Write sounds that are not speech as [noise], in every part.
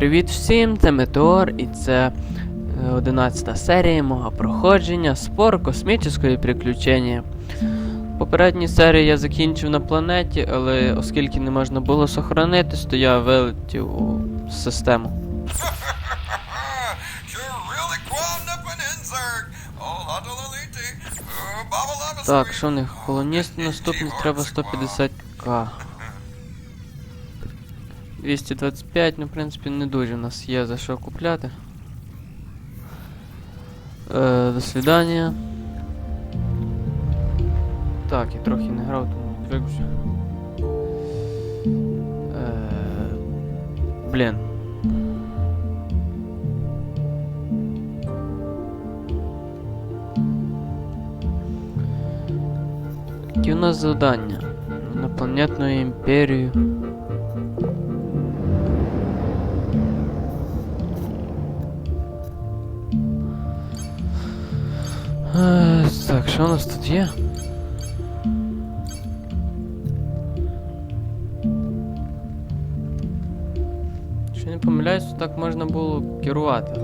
Привіт всім, це Метеор і це 11 серія мого проходження Спор космічної приключення. В попередній серії я закінчив на планеті, але оскільки не можна було сохранитись, то я вилетів у систему. [laughs] Так, що в них? Колоністи [laughs] наступні треба 150к. 225, ну в принципі не дуже в нас є за що купляти. Е, до свидання. Так, я трохи не грав, тому звик вже. Е, блін. Які у нас завдання? На планетну імперію. Е, Так, що у нас тут є? Якщо не помиляюсь, то так можна було керувати.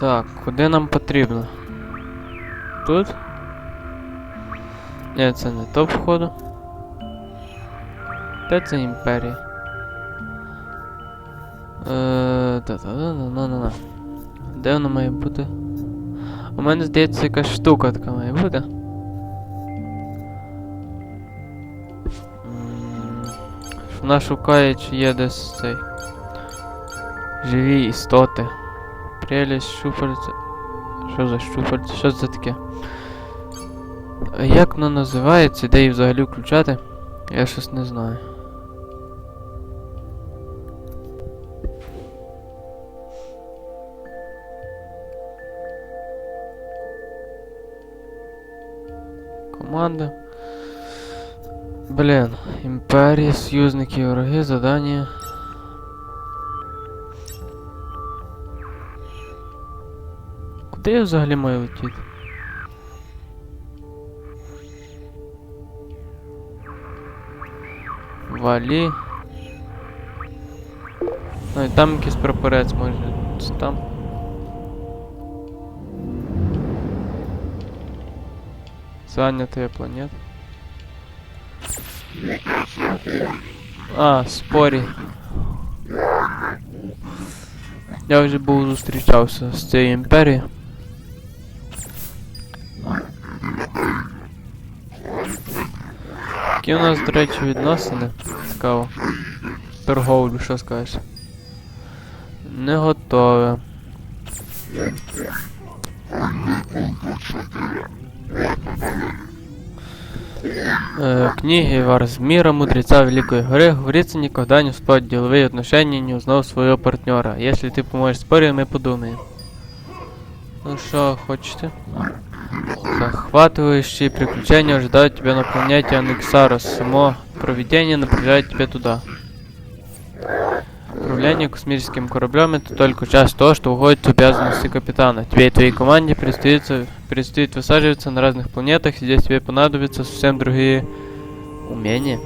Так, куди нам потрібно? Тут? Ні, це не то входу. Де це імперія? Е, Та-та-та-на-на-на. Де вона має бути? У мене здається якась штука така має бути. Вона шукає, чи є десь цей. Живі істоти. Прелість, щупальця. Що за щупальця? Що це таке? Як воно називається? Де її взагалі включати? Я щось не знаю. Команда. Блін, імперія, союзники, вороги, задання. Куди я взагалі маю летіти? Валі. Ну і там якийсь прапорець може. Це там. Зайнятая планета. А, спорі. Я вже був зустрічався з цією імперією. Які у нас, до речі, відносини? Цікаво. Торговлю, що скажеш? Не готове. В книге Варзмира, мудреца Великой Горы, говорится, никогда не вступать в деловые отношения, не узнав своего партнера. Если ты поможешь споре, мы подумаем. Ну что, хочете? Захватывающие приключения ожидают тебя на планете Анексарос. Само проведение направляет тебя туда. Управление космическим кораблем это только часть того, что уходит в обязанности капитана. Тебе и твоей команде предстоит, предстоит высаживаться на разных планетах, и здесь тебе понадобятся совсем другие умения.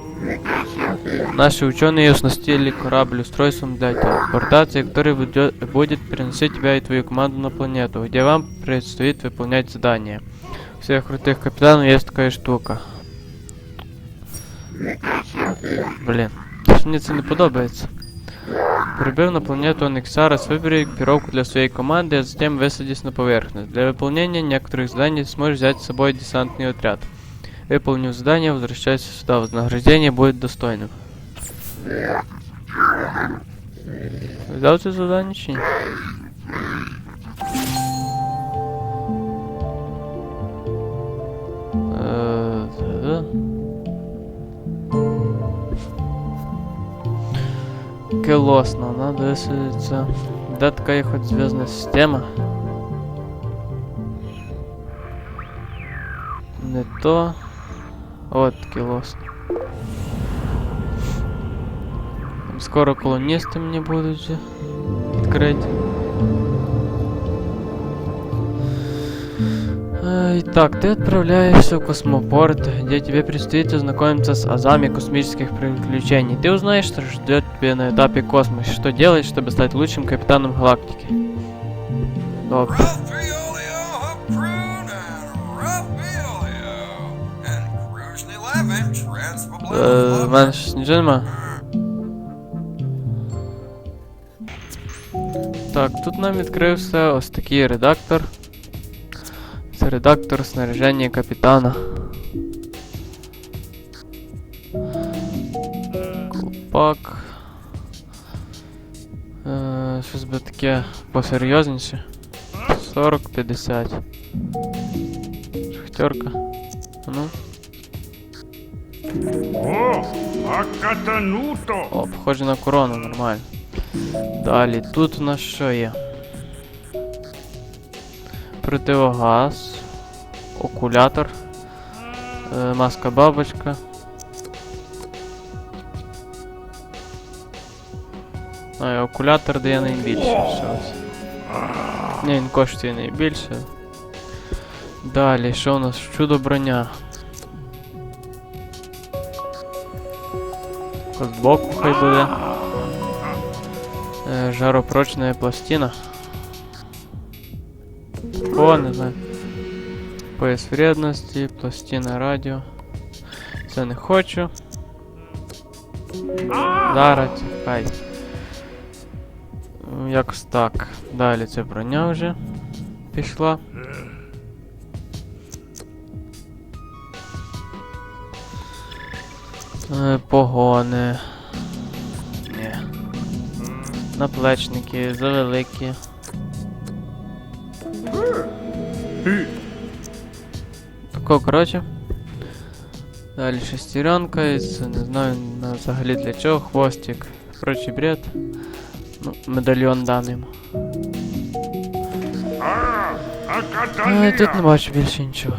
Наши ученые оснастили корабль устройством для телепортации, который будет, переносить тебя и твою команду на планету, где вам предстоит выполнять задания. У всех крутых капитанов есть такая штука. Блин, мне це не подобається. Прибыв на планету Анексарас, выбери экипировку для своей команды, а затем высадись на поверхность. Для выполнения некоторых заданий сможешь взять с собой десантный отряд. Выполнив задание, возвращайся сюда. Вознаграждение будет достойным. Взял це задание чи ні? Е, Келосно, надо высадиться. Да, такая хоть звездная система. Не то. От Келосно. Там скоро колоністи мені будуть вже відкриті. Итак, ты отправляешься в космопорт, где тебе предстоит ознакомиться с азами космических приключений. Ты узнаешь, что ждет тебя на этапе космоса, что делать, чтобы стать лучшим капитаном галактики. Е, в мене. Так, тут нам відкрився ось такий редактор. Це редактор снаряження капітана. Колпак. Е, щось би таке посерйозніше. 40-50. Шахтерка. А Ну. О, акатануто! О, похоже на корону, нормально. Далі, тут у нас що є? Противогаз, окулятор, е, маска бабочка. А, і окулятор дає найбільше щось. Ні, він коштує найбільше. Далі, що у нас? Чудо броня. Збоку хай буде. Е, жаропрочная пластина. О, не знаю. Пояс вредності, пластина радіо. Це не хочу. Зараз, чекай. Якось так. Далі це броня вже пішла. Е, Погони. Наплечники завеликі. Тако, коротше. Далі шестеренка із, не знаю на взагалі для чого, хвостик. Прочий бред. Ну, медальйон дам йому. А, А, акатанія! тут не бачу більше нічого.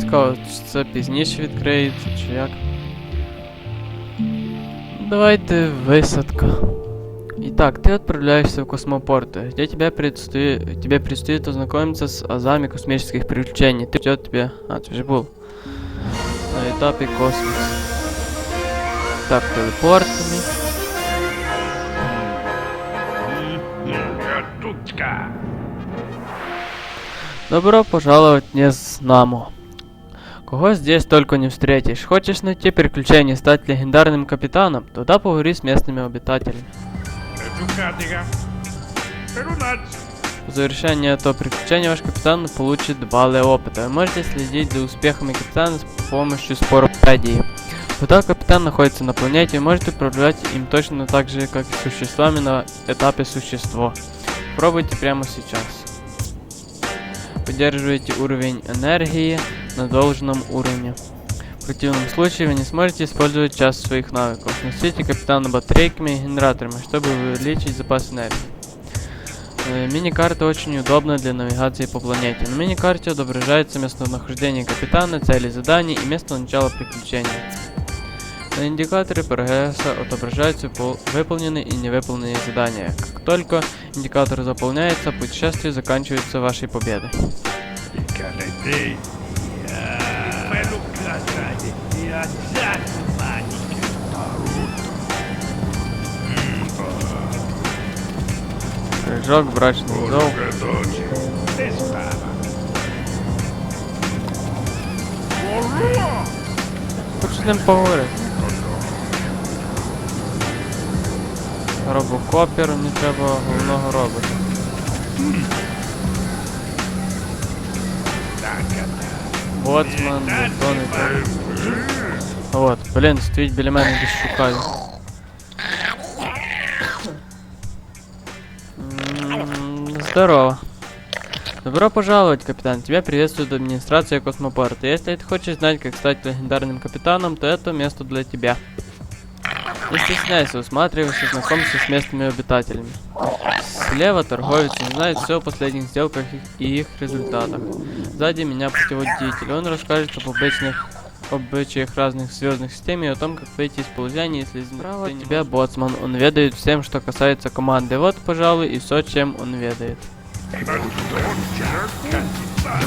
Цікаво, чи це пізніше відкриється, чи як. Давайте высадка. Итак, ты отправляешься в космопорт, где тебя предстоит, тебе предстоит ознакомиться с азами космических приключений. Ты ждет тебя... А, ты же был. На этапе космос. Так, телепортами. Тутка! Добро пожаловать не знамо. Кого здесь только не встретишь. Хочешь найти приключения, стать легендарным капитаном? Туда поговори с местными обитателями. По завершении этого приключения ваш капитан получит баллы опыта. Вы можете следить за успехами капитана с помощью споропедии. Пока капитан находится на планете, вы можете управлять им точно так же, как и существами на этапе существо. Пробуйте прямо сейчас. Поддерживайте уровень энергии на должном уровне. В противном случае вы не сможете использовать часть своих навыков. Носите капитана батарейками и генераторами, чтобы увеличить запас энергии. Э, Мини-карта очень удобна для навигации по планете. На мини-карте отображается местонахождение капитана, цели заданий и место начала приключения. На индикаторе прогресса отображаются пол- выполненные и невыполненные задания. Как только индикатор заполняется, путешествие заканчивается вашей победой. Прыжок, брачный зов. Дочь! Ти справа! Хочу з ним поговорити. Робокопір, мені треба головного робота. Боцман, бетони. От, блін, стоїть біля мене десь шукаю. Здорово. Добро пожаловать, капитан. Тебя приветствует администрация космопорта. Если ты хочешь знать, как стать легендарным капитаном, то это место для тебя. Не стесняйся, усматривайся, знакомься с местными обитателями. Слева торговец он знает все о последних сделках и их результатах. Сзади меня путеводитель, он расскажет об обычных обычаях разных звездных систем и о том, как выйти из положения, если справа от тебя боцман. Он ведает всем, что касается команды. Вот, пожалуй, и все, чем он ведает.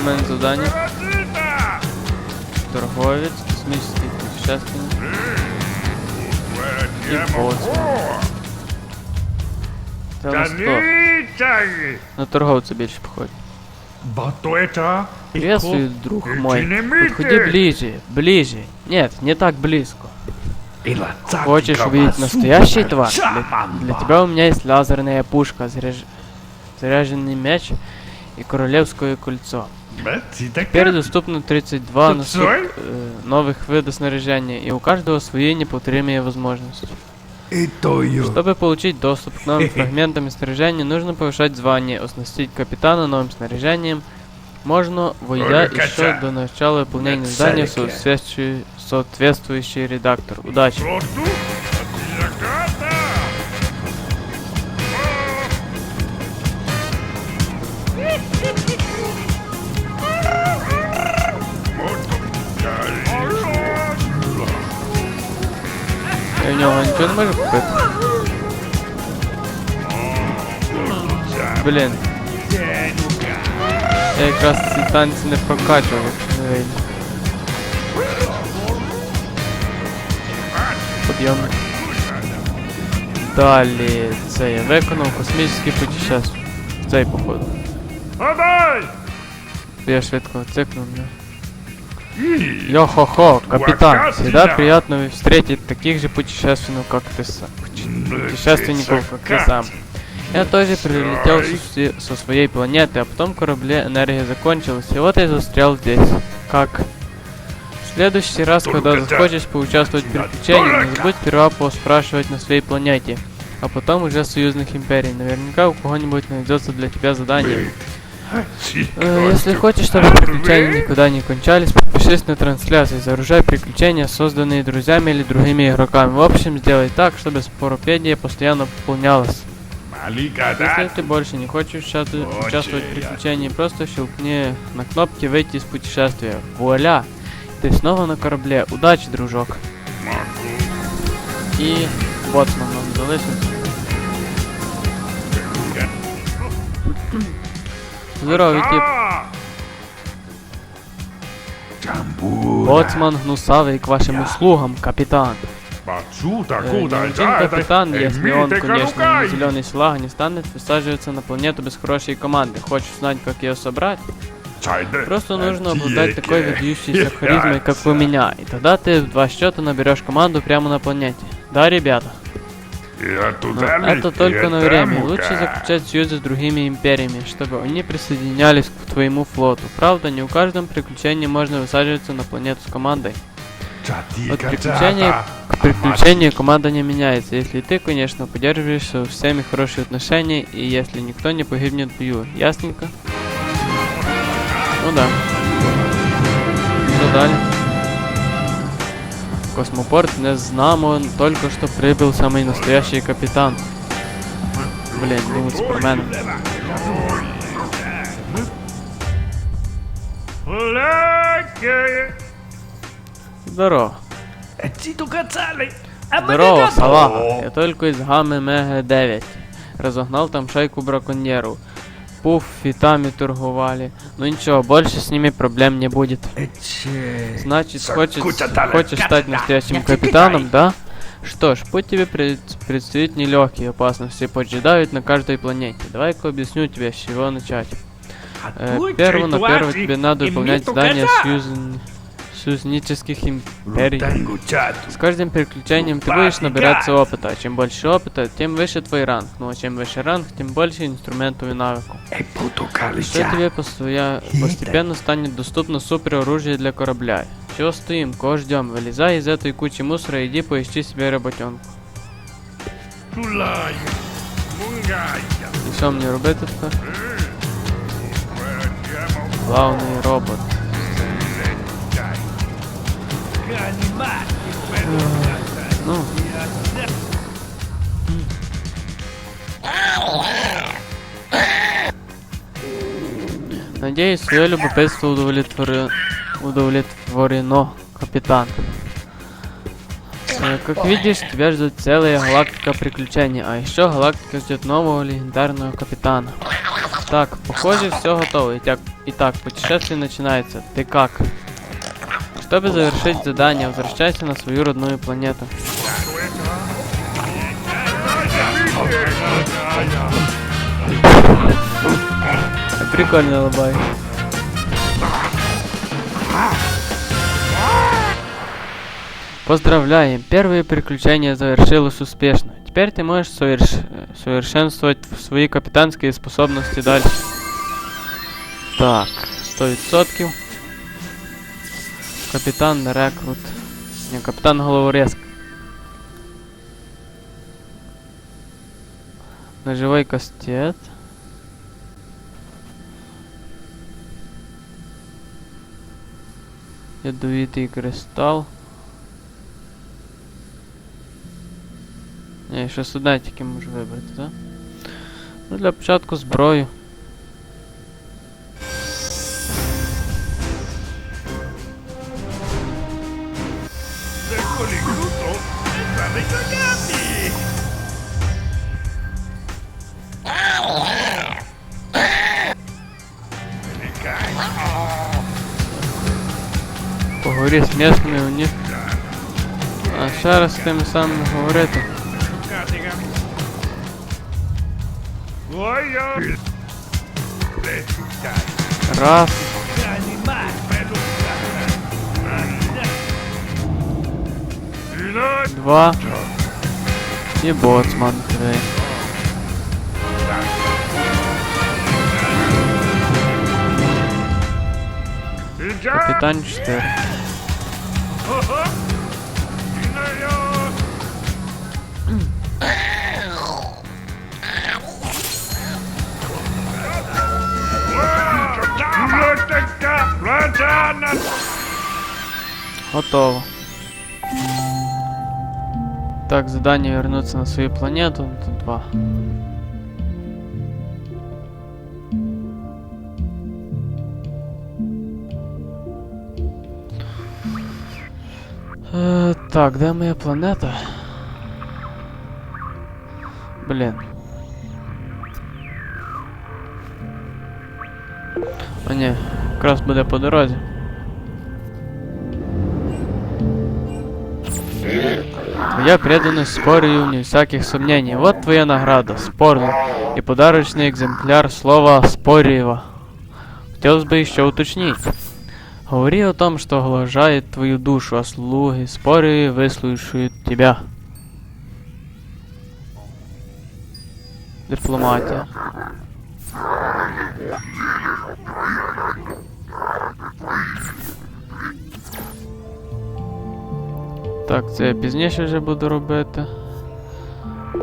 Мене задание. Торговец, космический путешественник. И боцман. Це на торговця більше походить. Это... Приветствую, друг мой. Подходи ближе, ближе. Нет, не так близко. Хочешь увидеть настоящий тварь? Для, для тебя у меня есть лазерная пушка, заряж- заряженный мяч и королевское кольцо. Теперь доступно 32 наступ- э, новых видов снаряжения, и у каждого свои неповторимые возможности. Чтобы получить доступ к новым [laughs] фрагментам и снаряжению, нужно повышать звание, оснастить капитана новым снаряжением. Можно, войдя Ой, еще до начала выполнения задания соответствующий редактор. Удачи! Я в нього нічого не можу купити. Блін, я якраз ці танці не прокачував, якщо не вийде. Подйом. Далі це я виконав космічний путешествие. Цей походу. Я швидко цикнув, да. Йо-хо-хо, капитан, всегда приятно встретить таких же путешественников, как ты сам. Путешественников, как ты сам. Я тоже прилетел со, своей планеты, а потом корабле энергия закончилась, и вот я застрял здесь. Как? В следующий раз, когда захочешь поучаствовать в приключениях, не забудь сперва поспрашивать на своей планете, а потом уже союзных империй. Наверняка у кого-нибудь найдется для тебя задание. Э, Если хочешь, чтобы приключения никуда не кончались, подпишись на трансляции, загружай приключения, созданные друзьями или другими игроками. В общем, сделай так, чтобы споропедия постоянно пополнялась. Если ты больше не хочешь участвовать, участвовать в приключении, просто щелкни на кнопке «Выйти из путешествия». Вуаля! Ты снова на корабле. Удачи, дружок. И боцман нам залишився. Здоровий тип. Боцман гнусавий к вашим услугам, капитан. Отсюда, Э, куда ни один капитан, если он, конечно, не зеленый флаг, не станет высаживаться на планету без хорошей команды. Хочешь знать, как ее собрать? Просто нужно обладать такой выдающейся харизмой, как у меня, и тогда ты в два счета наберешь команду прямо на планете. Да, ребята? Я Но туда это только на время. Лучше заключать союзы с другими империями, чтобы они присоединялись к твоему флоту. Правда, не у каждом приключении можно высаживаться на планету с командой. От приключения к приключению команда не меняется, если ты, конечно, поддерживаешь со всеми хорошие отношения и если никто не погибнет в бою. Ясненько? Ну да. Что далее? В космопорт не знамо, только что прибыл самый настоящий капитан. Блин, ну супермен. Лаки! Здорово. Циту кацали! Здорово, салага. Я только из гаммы Мега 9. Разогнал там шайку браконьеров. Пуф, фитами торговали. Ну ничего, больше с ними проблем не будет. Значит, хочешь, хочешь стать настоящим капитаном, да? Что ж, путь тебе пред- предстоит нелегкий, опасности поджидают на каждой планете. Давай-ка объясню тебе, с чего начать. Э, Первое на первое тебе надо выполнять задания союзн- союзнических империй. С каждым приключением ты будешь набираться опыта, а чем больше опыта, тем выше твой ранг. Ну а чем выше ранг, тем больше инструментов и навыков. Что тебе постоя- постепенно станет доступно супер оружие для корабля. Чего стоим, кого ждем? Вылезай из этой кучи мусора и иди поищи себе работенку. І що мені робити тепер? Главний робот. Ну. Надеюсь, свое любопытство удовлетворено. удовлетворено. капитан. Э, Как видишь, тебя ждет целая галактика приключений, а еще галактика ждет нового легендарного капитана. Так, похоже, все готово. Итак, итак, путешествие начинается. Ты как? Чтобы завершить задание, возвращайся на свою родную планету. Прикольно лобай. Поздравляем, первое приключение завершилось успешно. Теперь ты можешь соверш- совершенствовать свои капитанские способности дальше. Так, 100%. Капитан рекрут. Не, капитан головорез. Ножевой кастет. Ядовитий кристал. Ні, щось одне тільки можу вибрати, так? Ну, для початку зброю. Поговорі з місними у них. А ще раз з тим самим говорити. Voglio! Le città! Раз. Animali! Bello! Fino Два. І боцман три. Il già! Капітан 4. Готово. Так, задание вернуться на свою планету. Тут два. Е, так, де моя планета? Блін. О, ні, якраз буде по дорозі. Твоя преданность спорю вне всяких сомнений. Вот твоя награда, спорный и подарочный экземпляр слова Спорьева. Хотелось бы еще уточнить. Говори о том, что оглажает твою душу, а слуги Спорьевы выслушают тебя. Дипломатия. Так, це я пізніше вже буду робити.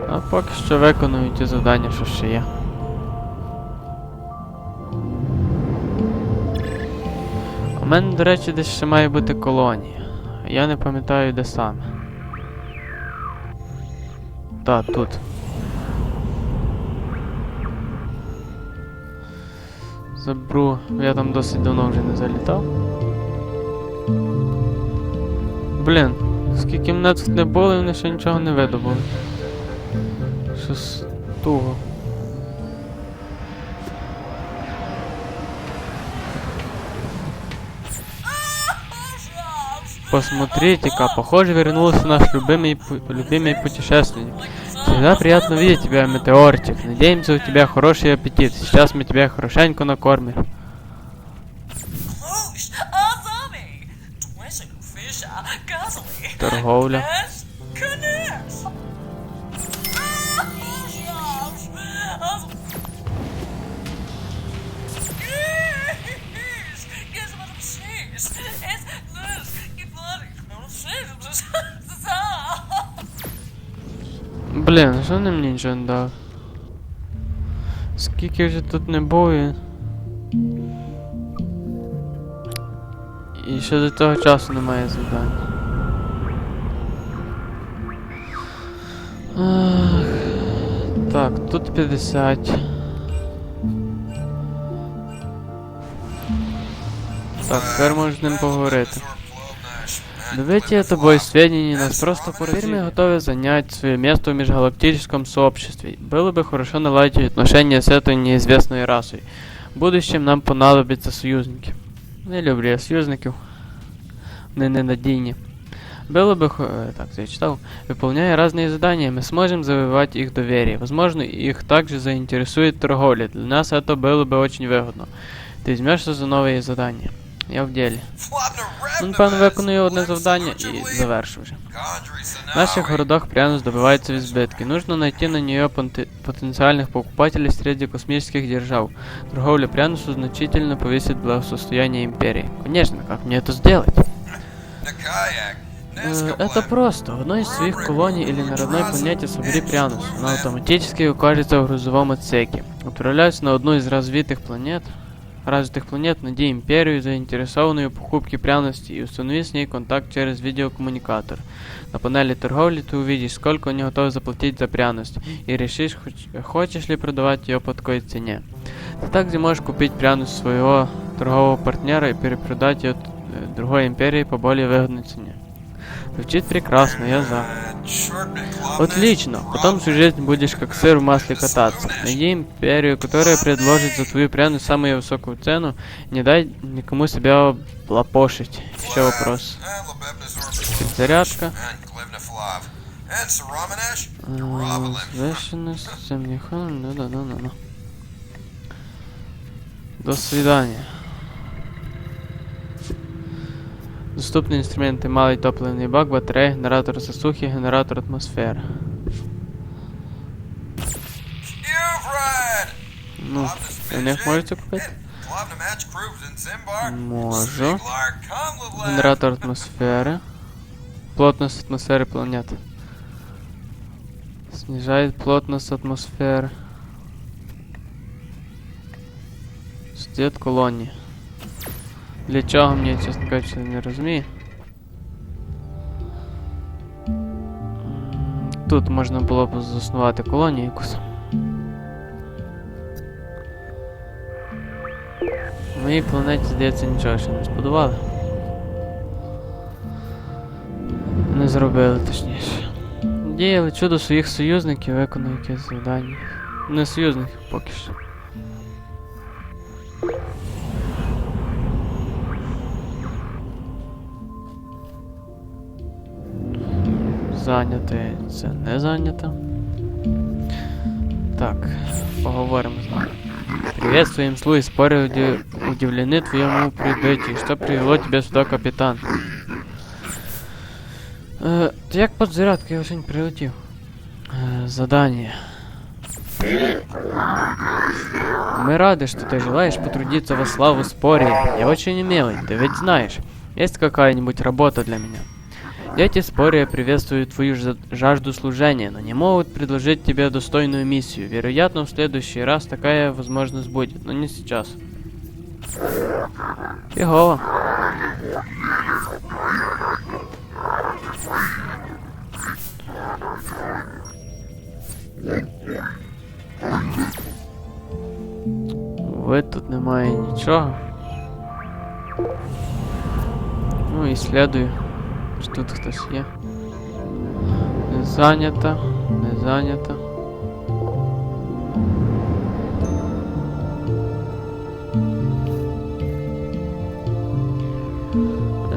А поки що виконую ті завдання, що ще є. У мене, до речі, десь ще має бути колонія. Я не пам'ятаю, де саме. Так, тут. Забру, я там досить давно вже не залітав. Блін, скільки мене тут не було, вони ще нічого не видобули. Щось туго. Посмотрите-ка, похоже вернулся наш любимый, пу- любимый путешественник. Всегда приятно видеть тебя, метеорчик. Надеемся, у тебя хороший аппетит. Сейчас мы тебя хорошенько накормим. It's Блін, що вони мені нічого не дав? Скільки вже тут не і... І ще до того часу немає завдань. Ах, Так, тут 50. Так, тепер можна з ним поговорити. Добытие тобой сведений нас просто поразили. Теперь мы готовы занять свое место в межгалактическом сообществе. Было бы хорошо наладить отношения с этой неизвестной расой. В будущем нам понадобятся союзники. Не люблю я союзників. Вони ненадійні. Было бы, э, так, я читал, выполняя разные задания, мы сможем завоевать их доверие. Возможно, их также заинтересует торговля. Для нас это было бы очень выгодно. Ты возьмешься за новые задания. Я в делі. Ну, напевно, виконую одне завдання і завершу вже. В наших городах пряно добиваются в избытке. Нужно найти на нее потенциальных покупателей среди космических держав. Торговля прянусу значительно повысит благосостояние империи. Конечно, как мне это сделать? Э, Это просто. В одной из своих колоний или на родной планете собери прянус. Она автоматически укажется в грузовом отсеке. Отправляйся на одну из развитых планет, развитых планет, найди империю, заинтересованную в покупке пряности и установи с ней контакт через видеокоммуникатор. На панели торговли ты увидишь, сколько они готовы заплатить за пряность, и решишь, хоч- хочешь ли продавать ее по такой цене. Ты также можешь купить пряность своего торгового партнера и перепродать ее э, другой империи по более выгодной цене. Звучит прекрасно, я за. Отлично, потом всю жизнь будешь как сыр в масле кататься. Найди империю, которая предложит за твою пряность самую высокую цену, не дай никому себя лопошить. Еще вопрос. Зарядка. Э, Взвешенность, семнихон, да, да, да, да, да. До свидания. Доступні інструменти малий топливний бак, батарея, генератор засухи, генератор атмосфери. Ну, у них можете купити? Можу. Генератор атмосфери. Плотность атмосферы планеты. Снижает плотность атмосферы. Свет колонії. Для чого мені, чесно кажучи, не розумію. Тут можна було б заснувати колонію якусь. На моїй планеті, здається, нічого ще не збудували. Не зробили, точніше. Я лечу до своїх союзників, виконую якесь завдання. Не союзників поки що. Зайняте, це не зайнято. Так, поговоримо з ним. Привет своим слуги, споры уди- удивлены твоему прибытию. Что привело тебя сюда, капитан? Е, та як подзарядка, я сьогодні прилетів. Е, задание. Мы рады, что ты желаешь потрудиться во славу споре. Я очень умелый, ты ведь знаешь. Есть какая-нибудь работа для меня? Эти споры приветствуют твою жа- жажду служения, но не могут предложить тебе достойную миссию. Вероятно, в следующий раз такая возможность будет, но не сейчас. Фигово. Ви тут немає нічого. Ну і слідую. Чи тут хтось є? Не зайнято, не зайнято.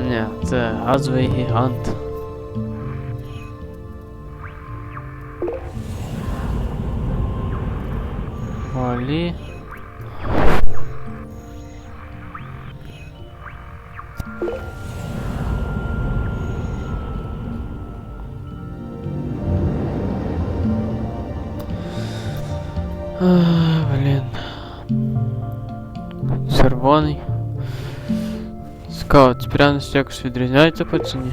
Ні, це газовий гігант. Валі. Блін. Червоний. Цікаво, ці пряності якось відрізняються по ціні.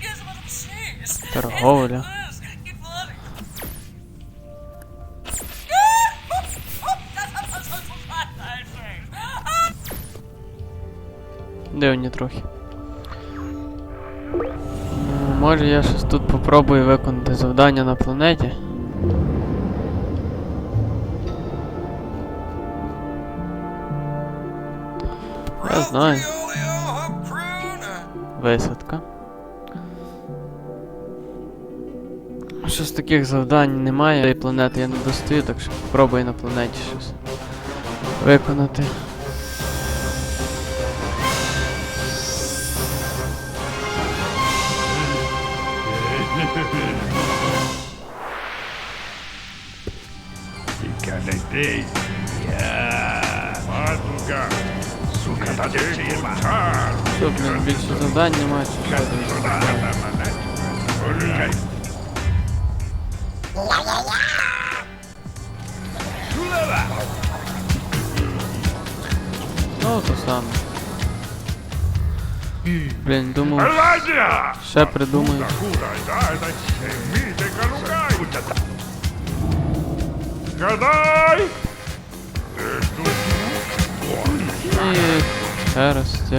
Guess what I'm saying? Торговля. Liz, keep running. Дивні трохи. Може я щось тут попробую виконати завдання на планеті. Я знаю. Висадка. Щось таких завдань немає, і планети я не достаю, так що спробую на планеті щось виконати. Икалетей. Я. Матуга. Сука, да тар. Що, блін, більше завдань немає, чи що дивись. Ну, то саме. Блін, думав, Аладя! ще придумаю. Гадай! Ты тут І ще раз з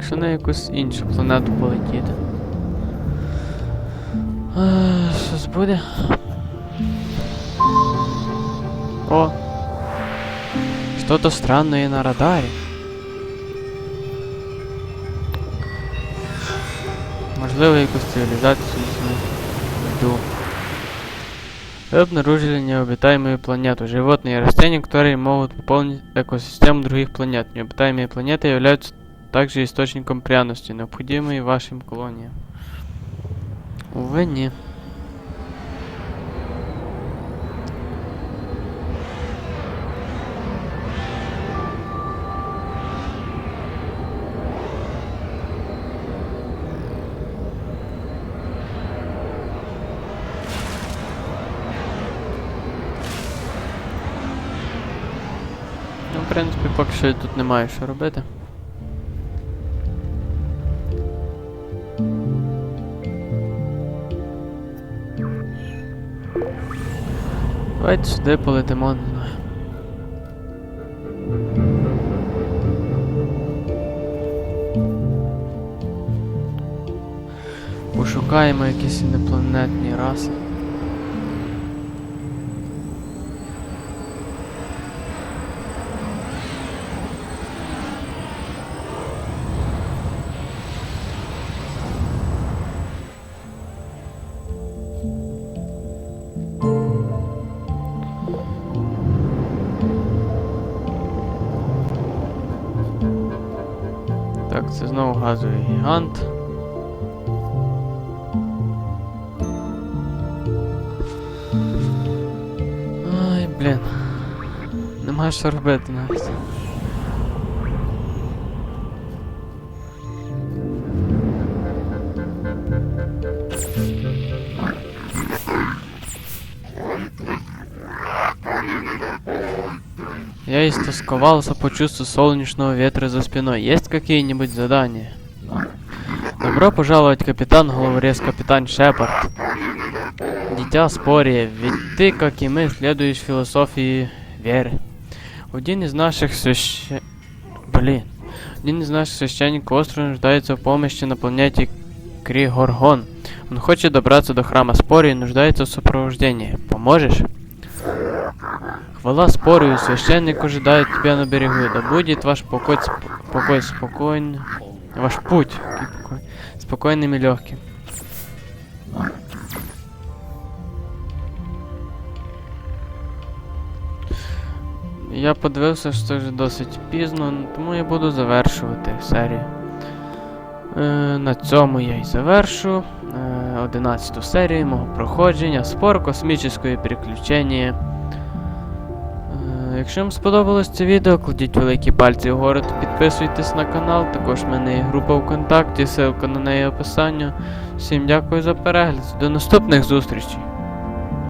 якщо на якусь іншу планету полетіти? А, щось буде? О! Что-то странное на радаре. Можливо, якусь цивілізацію знайду. Вы обнаружили необитаемую планету. Животные и растения, которые могут пополнить экосистему других планет. Необитаемые планеты являются также источником пряности, необходимой вашим колониям. Увы, не. Ну, в принципі, поки що тут немає що робити. Давайте сюди полетимо. Пошукаємо якісь інопланетні раси. це знову газовий гігант. Ай, блін. Нема що робити навіть. Я истосковался по чувству солнечного ветра за спиной. Есть какие-нибудь задания? Добро пожаловать, капитан, головорез, капитан Шепард. Дитя Спория, ведь ты, как и мы, следуешь философии веры. Один из наших священ... Блин. Один из наших священников остро нуждается в помощи на планете Кригоргон. Он хочет добраться до храма Спории и нуждается в сопровождении. Поможешь? Хвала спорю, священник ожидает тебя на берегу. Да будет ваш покой, покой спокойный, ваш путь покой, и легким. Я подивився, що це вже досить пізно, тому я буду завершувати серію. Е, на цьому я і завершу е, 11 серію мого проходження спор космічне приключення. Е, Якщо вам сподобалось це відео, кладіть великі пальці вгору та підписуйтесь на канал. Також в мене є група ВКонтакті, ссылка на неї в описанні. Всім дякую за перегляд. До наступних зустрічей!